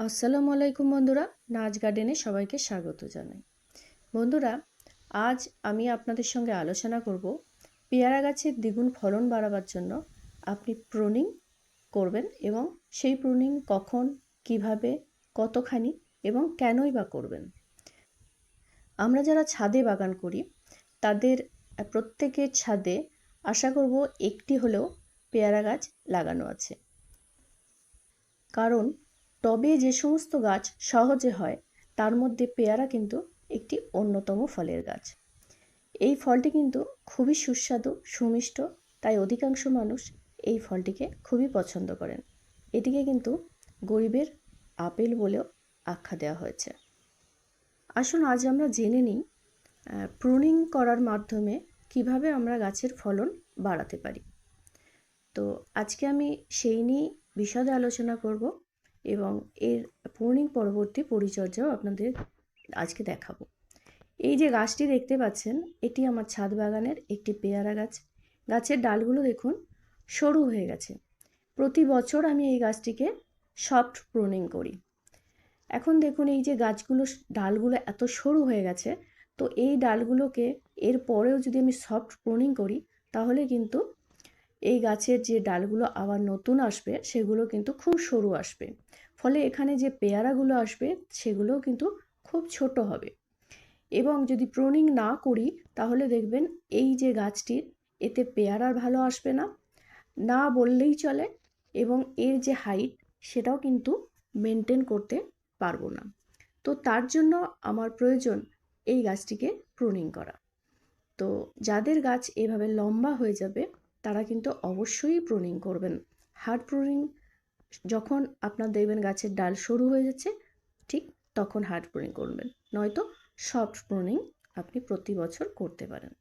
আসসালামু আলাইকুম বন্ধুরা, নাচ গার্ডেনে সবাইকে স্বাগত জানাই। বন্ধুরা, আজ আমি আপনাদের সঙ্গে আলোচনা করব পেয়ারা গাছের দ্বিগুণ ফলন বাড়াবার জন্য আপনি প্রুনিং করবেন এবং সেই প্রুনিং কখন, কীভাবে, কতখানি এবং কেনই বা করবেন। আমরা যারা ছাদে বাগান করি, তাদের প্রত্যেকের ছাদে আশা করব একটি হলেও পেয়ারা গাছ লাগানো আছে। কারণ টবে যে সমস্ত গাছ সহজে হয়, তার মধ্যে পেয়ারা কিন্তু একটি অন্যতম ফলের গাছ। এই ফলটি কিন্তু খুবই সুস্বাদু, সুমিষ্ট, তাই অধিকাংশ মানুষ এই ফলটিকে খুবই পছন্দ করেন। এটিকে কিন্তু গরিবের আপেল বলেও আখ্যা দেওয়া হয়েছে। আসুন আজ আমরা জেনে নিই প্রুনিং করার মাধ্যমে কীভাবে আমরা গাছের ফলন বাড়াতে পারি। তো আজকে আমি সেই নিয়েই বিশদে আলোচনা করব। এবং এর পূর্ণিং পরবর্তী পরিচর্যাও আপনাদের আজকে দেখাবো। এই যে গাছটি দেখতে পাচ্ছেন, এটি আমার ছাদ বাগানের একটি পেয়ারা গাছ। গাছের ডালগুলো দেখুন, সরু হয়ে গেছে। প্রতি বছর আমি এই গাছটিকে সফট প্রুনিং করি। এখন দেখুন, এই যে গাছগুলো, ডালগুলো এত সরু হয়ে গেছে, তো এই ডালগুলোকে এর পরেও যদি আমি সফট প্রুনিং করি, তাহলে কিন্তু এই গাছের যে ডালগুলো আবার নতুন আসবে, সেগুলো কিন্তু খুব সরু আসবে। ফলে এখানে যে পেয়ারাগুলো আসবে, সেগুলোও কিন্তু খুব ছোট হবে। এবং যদি প্রুনিং না করি, তাহলে দেখবেন এই যে গাছটির এতে পেয়ারার ভালো আসবে না। না বললেই চলে এবং এর যে হাইট সেটাও কিন্তু মেনটেন করতে পারব না। তো তার জন্য আমার প্রয়োজন এই গাছটিকে প্রুনিং করা। তো যাদের গাছ এভাবে লম্বা হয়ে যাবে তারা কিন্তু অবশ্যই প্রুনিং করবেন। হার্ড প্রুনিং যখন আপনার দেখবেন গাছের ডাল সরু হয়ে যাচ্ছে, ঠিক তখন হার্ড প্রুনিং করবেন। নয়তো সফট প্রুনিং আপনি প্রতি বছর করতে পারেন।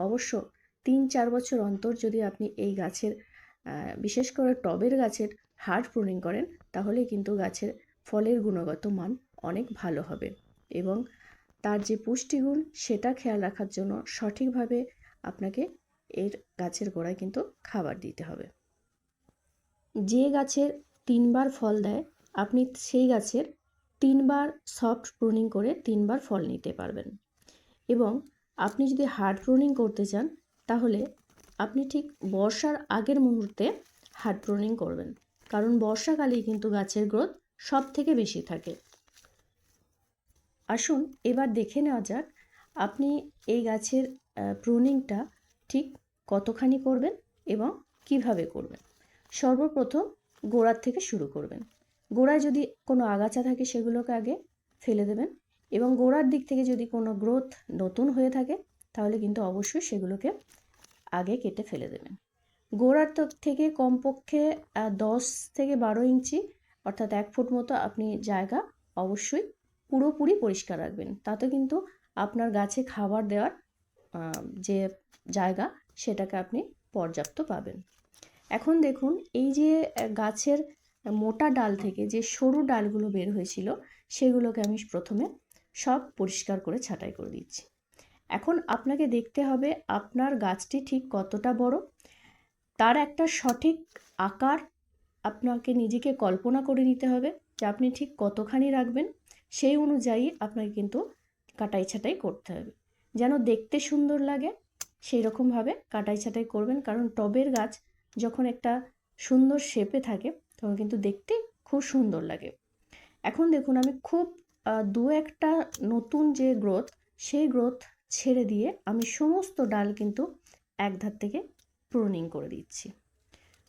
অবশ্য তিন চার বছর অন্তর যদি আপনি এই গাছের বিশেষ করে টবের গাছের হার্ড প্রুনিং করেন, তাহলে কিন্তু গাছের ফলের গুণগত মান অনেক ভালো হবে এবং তার যে পুষ্টিগুণ সেটা খেয়াল রাখার জন্য সঠিকভাবে আপনাকে এর গাছের গোড়ায় কিন্তু খাবার দিতে হবে। যে গাছের তিনবার ফল দেয়, আপনি সেই গাছের তিনবার সফট প্রুনিং করে তিনবার ফল নিতে পারবেন। এবং আপনি যদি হার্ড প্রুনিং করতে চান, তাহলে আপনি ঠিক বর্ষার আগের মুহূর্তে হার্ড প্রুনিং করবেন। কারণ বর্ষাকালেই কিন্তু গাছের গ্রোথ সব থেকে বেশি থাকে। আসুন এবার দেখে নেওয়া যাক, আপনি এই গাছের প্রুনিংটা ঠিক কতখানি করবেন এবং কীভাবে করবেন? সর্বপ্রথম গোড়ার থেকে শুরু করবেন। গোড়ায় যদি কোনো আগাছা থাকে সেগুলোকে আগে ফেলে দেবেন এবং গোড়ার দিক থেকে যদি কোনো গ্রোথ নতুন হয়ে থাকে তাহলে কিন্তু অবশ্যই সেগুলোকে আগে কেটে ফেলে দেবেন। গোড়ার থেকে কমপক্ষে দশ থেকে বারো ইঞ্চি অর্থাৎ এক ফুট মতো আপনি জায়গা অবশ্যই পুরোপুরি পরিষ্কার রাখবেন। তাতে কিন্তু আপনার গাছে খাবার দেওয়ার যে জায়গা সেটাকে আপনি পর্যাপ্ত পাবেন। এখন দেখুন, এই যে গাছের মোটা ডাল থেকে যে সরু ডালগুলো বের হয়েছিল, সেগুলোকে আমি প্রথমে সব পরিষ্কার করে ছাঁটাই করে দিচ্ছি। এখন আপনাকে দেখতে হবে আপনার গাছটি ঠিক কতটা বড়। তার একটা সঠিক আকার আপনাকে নিজেকে কল্পনা করে নিতে হবে যে আপনি ঠিক কতখানি রাখবেন। সেই অনুযায়ী আপনাকে কিন্তু কাটাই ছাটাই করতে হবে। যেন দেখতে সুন্দর লাগে সেই রকমভাবে কাটাই ছাটাই করবেন। কারণ টবের গাছ যখন একটা সুন্দর শেপে থাকে, তখন কিন্তু দেখতে খুব সুন্দর লাগে। এখন দেখুন আমি খুব দু একটা নতুন যে গ্রোথ সেই গ্রোথ ছেড়ে দিয়ে আমি সমস্ত ডাল কিন্তু এক ধার থেকে প্রুনিং করে দিচ্ছি।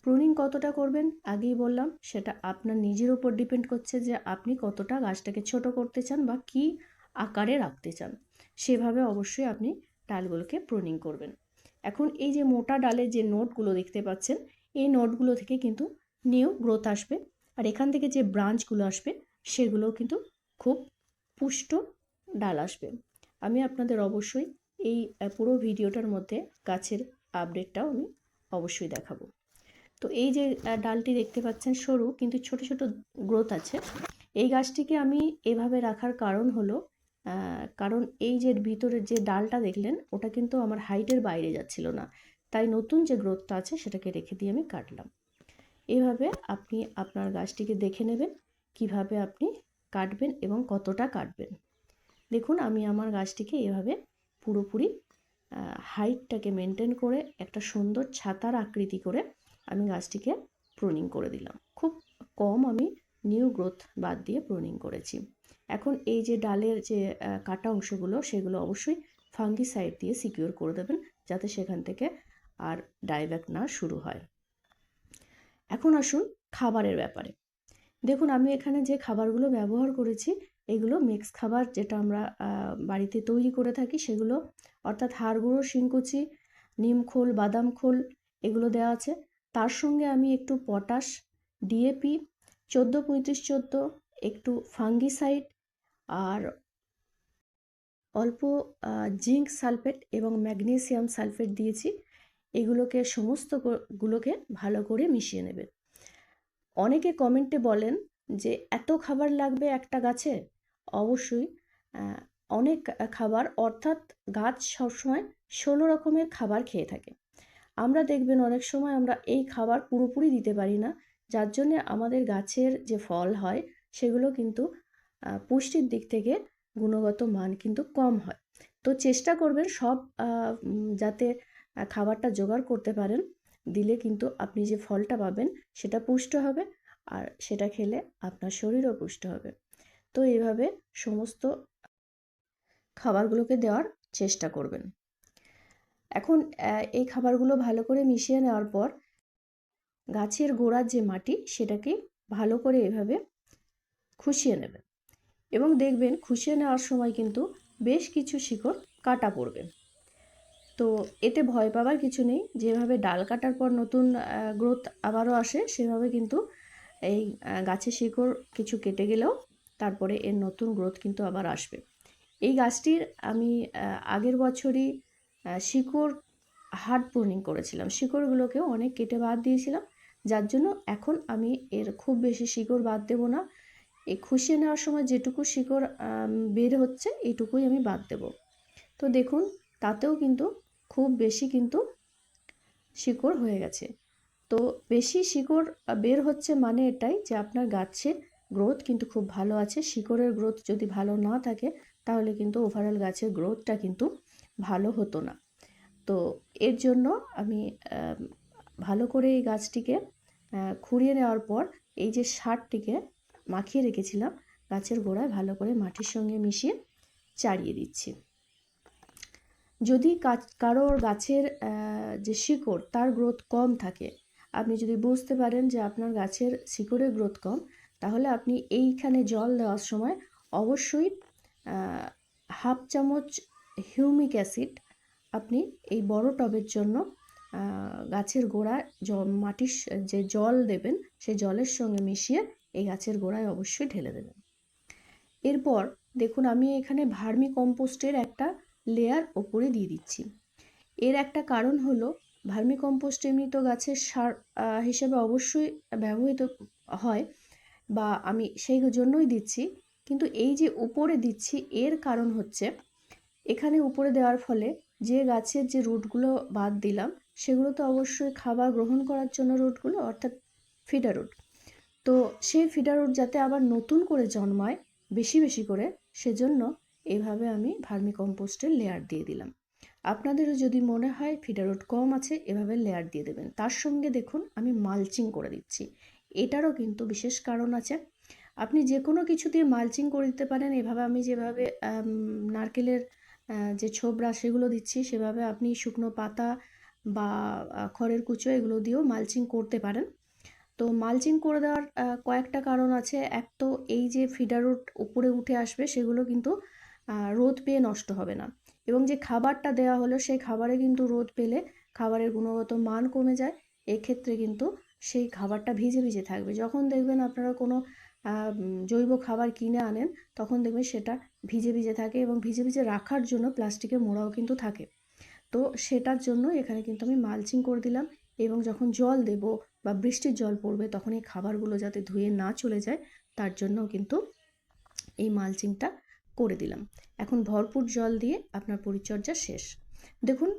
প্রুনিং কতটা করবেন? আগেই বললাম, সেটা আপনার নিজের উপর ডিপেন্ড করছে যে আপনি কতটা গাছটাকে ছোট করতে চান বা কি আকারে রাখতে চান। সেভাবে অবশ্যই আপনি ডালগুলোকে প্রুনিং করবেন। এখন এই যে মোটা ডালের যে নোটগুলো দেখতে পাচ্ছেন, এই নোটগুলো থেকে কিন্তু নিউ গ্রোথ আসবে। আর এখান থেকে যে ব্রাঞ্চগুলো আসবে, সেগুলোও কিন্তু খুব পুষ্ট ডাল আসবে। আমি আপনাদের অবশ্যই এই পুরো ভিডিওটার মধ্যে গাছের আপডেটটাও আমি অবশ্যই দেখাবো। তো এই যে ডালটি দেখতে পাচ্ছেন সরু, কিন্তু ছোট ছোট গ্রোথ আছে। এই গাছটিকে আমি এভাবে রাখার কারণ হলো কারণ এই যে ভিতরের যে ডালটা দেখলেন, ওটা কিন্তু আমার হাইটের বাইরে যাচ্ছিল না। তাই নতুন যে গ্রোথটা আছে, সেটাকে রেখে দিয়ে আমি কাটলাম। এভাবে আপনি আপনার গাছটিকে দেখে নেবেন, কীভাবে আপনি কাটবেন এবং কতটা কাটবেন। দেখুন, আমি আমার গাছটিকে এভাবে পুরোপুরি হাইটটাকে মেনটেন করে, একটা সুন্দর ছাতার আকৃতি করে আমি গাছটিকে প্রুনিং করে দিলাম। খুব কম আমি নিউ গ্রোথ বাদ দিয়ে প্রুনিং করেছি। এখন এই যে ডালের যে কাটা অংশগুলো, সেগুলো অবশ্যই ফাঙ্গিসাইড দিয়ে সিকিউর করে দেবেন, যাতে সেখান থেকে আর ডাইব্যাক না শুরু হয়। এখন আসুন খাবারের ব্যাপারে। দেখুন, আমি এখানে যে খাবারগুলো ব্যবহার করেছি, এগুলো মিক্স খাবার যেটা আমরা বাড়িতে তৈরি করে থাকি, সেগুলো অর্থাৎ হাড় গুঁড়ো, শিংকুচি, নিম খোল, বাদাম খোল, এগুলো দেওয়া আছে। তার সঙ্গে আমি একটু পটাশ ডিএপি চোদ্দ, পঁয়ত্রিশ, চোদ্দ, একটু ফাঙ্গিসাইড আর অল্প জিঙ্ক সালফেট এবং ম্যাগনেসিয়াম সালফেট দিয়েছি। এগুলোকে সমস্ত গুলোকে ভালো করে মিশিয়ে নেবে। অনেকে কমেন্টে বলেন যে, এত খাবার লাগবে একটা গাছে? অবশ্যই অনেক খাবার, অর্থাৎ গাছ সবসময় ষোলো রকমের খাবার খেয়ে থাকে। আমরা দেখবেন অনেক সময় আমরা এই খাবার পুরোপুরি দিতে পারি না। যার জন্য আমাদের গাছের যে ফল হয়, সেগুলো কিন্তু পুষ্টির দিক থেকে গুণগত মান কিন্তু কম হয়। তো চেষ্টা করবেন সব যাতে খাবারটা জোগাড় করতে পারেন, দিলে কিন্তু আপনি যে ফলটা পাবেন, সেটা পুষ্ট হবে আর সেটা খেলে আপনার শরীরও পুষ্ট হবে। তো এইভাবে সমস্ত খাবারগুলোকে দেওয়ার চেষ্টা করবেন। এখন এই খাবারগুলো ভালো করে মিশিয়ে নেওয়ার পর গাছের গোড়ার যে মাটি, সেটাকে ভালো করে এভাবে খুশিয়ে নেবেন। এবং দেখবেন খুশিয়ে নেওয়ার সময় কিন্তু বেশ কিছু শিকড় কাটা পড়বে। তো এতে ভয় পাওয়ার কিছু নেই। যেভাবে ডাল কাটার পর নতুন গ্রোথ আবারও আসে, সেভাবে কিন্তু এই গাছের শিকড় কিছু কেটে গেলেও তারপরে এর নতুন গ্রোথ কিন্তু আবার আসবে। এই গাছটির আমি আগের বছরই শিকড় হার্ড প্রুনিং করেছিলাম। শিকড়গুলোকেও অনেক কেটে বাদ দিয়েছিলাম। যার জন্য এখন আমি এর খুব বেশি শিকড় বাদ দেব না। এই খুশিয়ে নেওয়ার সময় যেটুকু শিকড় বের হচ্ছে এইটুকুই আমি বাদ দেব। তো দেখুন, তাতেও কিন্তু খুব বেশি কিন্তু শিকড় হয়ে গেছে। তো বেশি শিকড় বের হচ্ছে মানে এটাই যে আপনার গাছের গ্রোথ কিন্তু খুব ভালো আছে। শিকড়ের গ্রোথ যদি ভালো না থাকে, তাহলে কিন্তু ওভারঅল গাছের গ্রোথটা কিন্তু ভালো হতো না। তো এর জন্য আমি, ভালো করে এই গাছটিকে খুঁড়িয়ে নেওয়ার পর এই যে সারটিকে মাখিয়ে রেখেছিলাম, গাছের গোড়ায় ভালো করে মাটির সঙ্গে মিশিয়ে চাড়িয়ে দিচ্ছি। যদি কারোর গাছের যে শিকড়, তার গ্রোথ কম থাকে, আপনি যদি বুঝতে পারেন যে আপনার গাছের শিকড়ের গ্রোথ কম, তাহলে আপনি এইখানে জল দেওয়ার সময় অবশ্যই হাফ চামচ হিউমিক অ্যাসিড আপনি এই বড় টবের জন্য গাছের গোড়ায় মাটির যে জল দেবেন সেই জলের সঙ্গে মিশিয়ে এই গাছের গোড়ায় অবশ্যই ঢেলে দেবেন। এরপর দেখুন আমি এখানে ভার্মি কম্পোস্টের একটা লেয়ার ওপরে দিয়ে দিচ্ছি। এর একটা কারণ হলো ভার্মি কম্পোস্ট এমনি তো গাছের সার হিসেবে অবশ্যই ব্যবহৃত হয় বা আমি সেই জন্যই দিচ্ছি। কিন্তু এই যে উপরে দিচ্ছি, এর কারণ হচ্ছে এখানে উপরে দেওয়ার ফলে যে গাছের যে রুটগুলো বাদ দিলাম সেগুলো তো অবশ্যই খাবার গ্রহণ করার জন্য রুটগুলো অর্থাৎ ফিডার তো সেই ফিডার যাতে আবার নতুন করে জন্মায়, বেশি বেশি করে, সেজন্য এভাবে আমি ভার্মি কম্পোস্টের লেয়ার দিয়ে দিলাম। আপনাদেরও যদি মনে হয় ফিডারুট কম আছে, এভাবে লেয়ার দিয়ে দেবেন। তার সঙ্গে দেখুন, আমি মালচিং করে দিচ্ছি। এটারও কিন্তু বিশেষ কারণ আছে। আপনি যে কোনো কিছু দিয়ে মালচিং করে দিতে পারেন, এভাবে আমি যেভাবে নারকেলের যে ছোবড়া সেগুলো দিচ্ছি, সেভাবে আপনি শুকনো পাতা বা খড়ের কুচো এগুলো দিয়েও মালচিং করতে পারেন। তো মালচিং করে দেওয়ার কয়েকটা কারণ আছে। এক তো এই যে ফিডারুট উপরে উঠে আসবে সেগুলো কিন্তু রোদ পেয়ে নষ্ট হবে না। এবং যে খাবারটা দেওয়া হলো সেই খাবারে কিন্তু রোদ পেলে খাবারের গুণগত মান কমে যায়। এক্ষেত্রে কিন্তু সেই খাবারটা ভিজে ভিজে থাকবে। যখন দেখবেন আপনারা কোনো জৈব খাবার কিনে আনেন, তখন দেখবেন সেটা ভিজে ভিজে থাকে এবং ভিজে ভিজে রাখার জন্য প্লাস্টিকের মোড়াও কিন্তু থাকে। তো সেটার জন্য এখানে কিন্তু আমি মালচিং করে দিলাম এবং যখন জল দেব বা বৃষ্টির জল পড়বে তখন এই খাবারগুলো যাতে ধুয়ে না চলে যায়, তার জন্য কিন্তু এই মালচিংটা করে দিলাম। এখন ভরপুর জল দিয়ে আপনার পরিচর্যা শেষ। দেখুন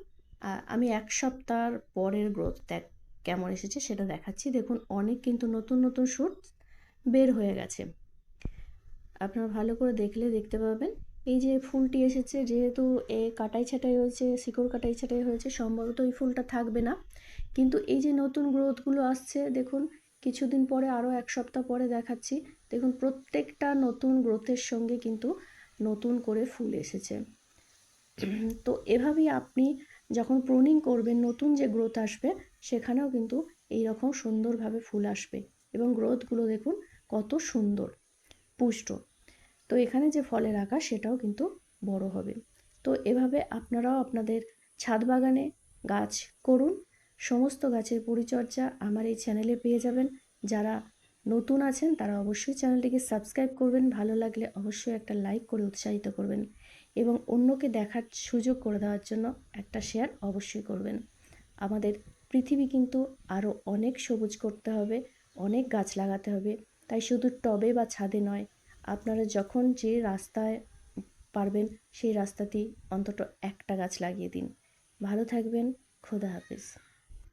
আমি এক সপ্তাহ পরের গ্রোথ দেখ, কেমন এসেছে সেটা দেখাচ্ছি। দেখুন, অনেক কিন্তু নতুন নতুন শ্যুট বের হয়ে গেছে। আপনারা ভালো করে দেখলে দেখতে পাবেন। এই যে ফুলটি এসেছে, যেহেতু এ কাটাই ছাটাই হয়েছে, শিকড় কাটাই ছাটাই হয়েছে, সম্ভবত এই ফুলটা থাকবে না। কিন্তু এই যে নতুন গ্রোথগুলো আসছে, দেখুন, কিছুদিন পরে আরও এক সপ্তাহ পরে দেখাচ্ছি। দেখুন, প্রত্যেকটা নতুন গ্রোথের সঙ্গে কিন্তু নতুন করে ফুল এসেছে। তো এভাবেই আপনি যখন প্রুনিং করবেন, নতুন যে গ্রোথ আসবে, সেখানেও কিন্তু এই রকম সুন্দরভাবে ফুল আসবে। এবং গ্রোথগুলো দেখুন, কত সুন্দর, পুষ্ট। তো এখানে যে ফলের আকার, সেটাও কিন্তু বড় হবে। তো এভাবে আপনারাও আপনাদের ছাদ বাগানে গাছ করুন। সমস্ত গাছের পরিচর্যা আমার এই চ্যানেলে পেয়ে যাবেন। যারা নতুন আছেন, তারা অবশ্যই চ্যানেলটিকে সাবস্ক্রাইব করবেন। ভালো লাগলে অবশ্যই একটা লাইক করে উৎসাহিত করবেন এবং অন্যকে দেখার সুযোগ করে দেওয়ার জন্য একটা শেয়ার অবশ্যই করবেন। আমাদের পৃথিবী কিন্তু আরও অনেক সবুজ করতে হবে, অনেক গাছ লাগাতে হবে। তাই শুধু টবে বা ছাদে নয় আপনারা যখন যে রাস্তায় পারবেন, সেই রাস্তাতেই অন্তত একটা গাছ লাগিয়ে দিন। ভালো থাকবেন, খোদা হাফিজ।